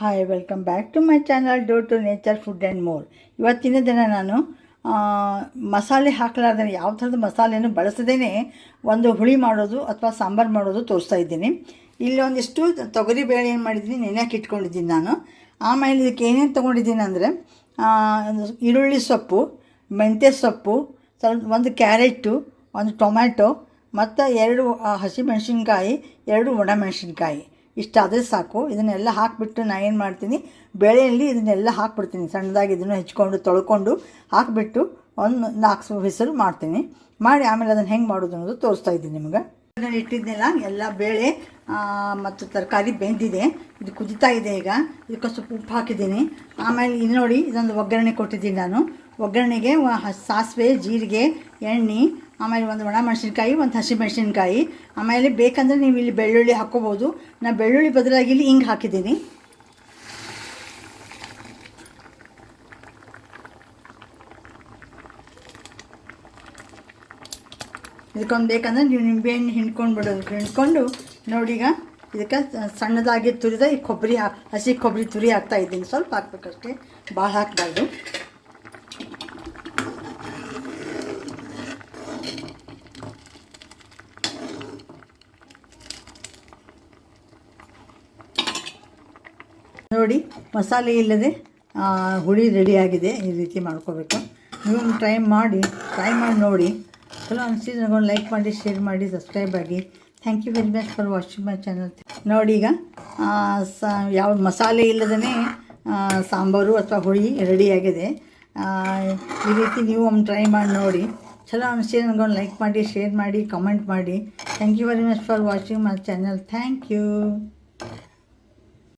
Hi welcome back to my channel door to nature food and more ಇವತ್ತಿನ ದಿನ ನಾನು ಮಸಾಲೆ ಹಾಕಲಾರ್ದೇ ಯಾವ ಥರದ ಮಸಾಲೆಯನ್ನು ಬಳಸದೇ ಒಂದು ಹುಳಿ ಮಾಡೋದು ಅಥವಾ ಸಾಂಬಾರು ಮಾಡೋದು ತೋರಿಸ್ತಾ ಇದ್ದೀನಿ. ಇಲ್ಲಿ ಒಂದಿಷ್ಟು ತೊಗರಿ ಬೇಳೆ ಏನು ಮಾಡಿದ್ದೀನಿ ನೆನೆಯಕ್ಕೆ ಇಟ್ಕೊಂಡಿದ್ದೀನಿ ನಾನು. ಆಮೇಲೆ ಇದಕ್ಕೆ ಏನೇನು ತೊಗೊಂಡಿದ್ದೀನಿ ಅಂದರೆ ಈರುಳ್ಳಿ ಸೊಪ್ಪು, ಮೆಂತ್ಯ ಸೊಪ್ಪು, ಸ್ವಲ್ಪ ಒಂದು ಕ್ಯಾರೆಟು, ಒಂದು ಟೊಮ್ಯಾಟೊ, ಮತ್ತು ಎರಡು ಹಸಿಮೆಣಸಿನ್ಕಾಯಿ, ಎರಡು ಒಣಮೆಣಸಿನ್ಕಾಯಿ ಇಷ್ಟಾದರೆ ಸಾಕು. ಇದನ್ನೆಲ್ಲ ಹಾಕಿಬಿಟ್ಟು ನಾನು ಏನು ಮಾಡ್ತೀನಿ, ಬೇಳೆಯಲ್ಲಿ ಇದನ್ನೆಲ್ಲ ಹಾಕ್ಬಿಡ್ತೀನಿ. ಸಣ್ಣದಾಗಿ ಇದನ್ನು ಹೆಚ್ಕೊಂಡು, ತೊಳ್ಕೊಂಡು ಹಾಕಿಬಿಟ್ಟು ಒಂದು ನಾಲ್ಕು ಹೆಸರು ಮಾಡ್ತೀನಿ. ಮಾಡಿ ಆಮೇಲೆ ಅದನ್ನು ಹೆಂಗೆ ಮಾಡೋದು ಅನ್ನೋದು ತೋರಿಸ್ತಾ ಇದ್ದೀನಿ ನಿಮಗೆ. ನಾನು ಇಟ್ಟಿದ್ದೆಲ್ಲ ಎಲ್ಲ ಬೇಳೆ ಮತ್ತು ತರಕಾರಿ ಬೆಂದಿದೆ. ಇದು ಕುದಿತಾ ಇದೆ ಈಗ. ಇದಕ್ಕೆ ಸ್ವಲ್ಪ ಉಪ್ಪು ಹಾಕಿದ್ದೀನಿ. ಆಮೇಲೆ ಇಲ್ಲಿ ನೋಡಿ, ಇದೊಂದು ಒಗ್ಗರಣೆ ಕೊಟ್ಟಿದ್ದೀನಿ ನಾನು. ಒಗ್ಗರಣೆಗೆ ಸಾಸಿವೆ, ಜೀರಿಗೆ, ಎಣ್ಣೆ ಆಮೇಲೆ ಒಂದು ಒಣ ಮೆಣಸಿನ್ಕಾಯಿ, ಒಂದು ಹಸಿ ಮೆಣಸಿನ್ಕಾಯಿ. ಆಮೇಲೆ ಬೇಕಂದರೆ ನೀವು ಇಲ್ಲಿ ಬೆಳ್ಳುಳ್ಳಿ ಹಾಕ್ಕೋಬೋದು. ನಾನು ಬೆಳ್ಳುಳ್ಳಿ ಬದಲಾಗಿ ಇಲ್ಲಿ ಹಿಂಗೆ ಹಾಕಿದ್ದೀನಿ. ಇದಕ್ಕೊಂದು ಬೇಕಂದರೆ ನೀವು ನಿಂಬೆಹಣ್ಣು ಹಿಂಡ್ಕೊಂಡು ಬಿಡೋದು. ಹಿಂಡ್ಕೊಂಡು ನೋಡಿ ಈಗ ಇದಕ್ಕೆ ಸಣ್ಣದಾಗಿ ತುರಿದ ಈ ಕೊಬ್ಬರಿ ಹಸಿ ಕೊಬ್ಬರಿ ತುರಿ ಹಾಕ್ತಾ ಇದ್ದೀನಿ. ಸ್ವಲ್ಪ ಹಾಕ್ಬೇಕಷ್ಟೇ. ಭಾಳ ಹಾಕಬಾರ್ದು. ನೋಡಿ, ಮಸಾಲೆ ಇಲ್ಲದೆ ಹುಳಿ ರೆಡಿಯಾಗಿದೆ, ಈ ರೀತಿ ಮಾಡ್ಕೋಬೇಕು. ನೀವು ಟ್ರೈ ಮಾಡಿ ಟ್ರೈ ಮಾಡಿ ನೋಡಿ. ಚಲೋ ಅನಿಸಿದ್ರೆ ನನಗೊಂದು ಲೈಕ್ ಮಾಡಿ ಶೇರ್ ಮಾಡಿ ಸಬ್ಸ್ಕ್ರೈಬ್ ಆಗಿ. Thank you very much for watching my channel ನೋಡಿ ಈಗ ಯಾವ ಮಸಾಲೆ ಇಲ್ಲದೇ ಸಾಂಬಾರು ಅಥವಾ ಹುಳಿ ರೆಡಿಯಾಗಿದೆ. ಈ ರೀತಿ ನೀವು ಒಮ್ಮೆ ಟ್ರೈ ಮಾಡಿ ನೋಡಿ. ಚಲೋ ಅನಿಸಿದ್ರೆ ನನಗೊಂದು ಲೈಕ್ ಮಾಡಿ ಶೇರ್ ಮಾಡಿ ಕಮೆಂಟ್ ಮಾಡಿ. Thank you very much for watching my channel thank you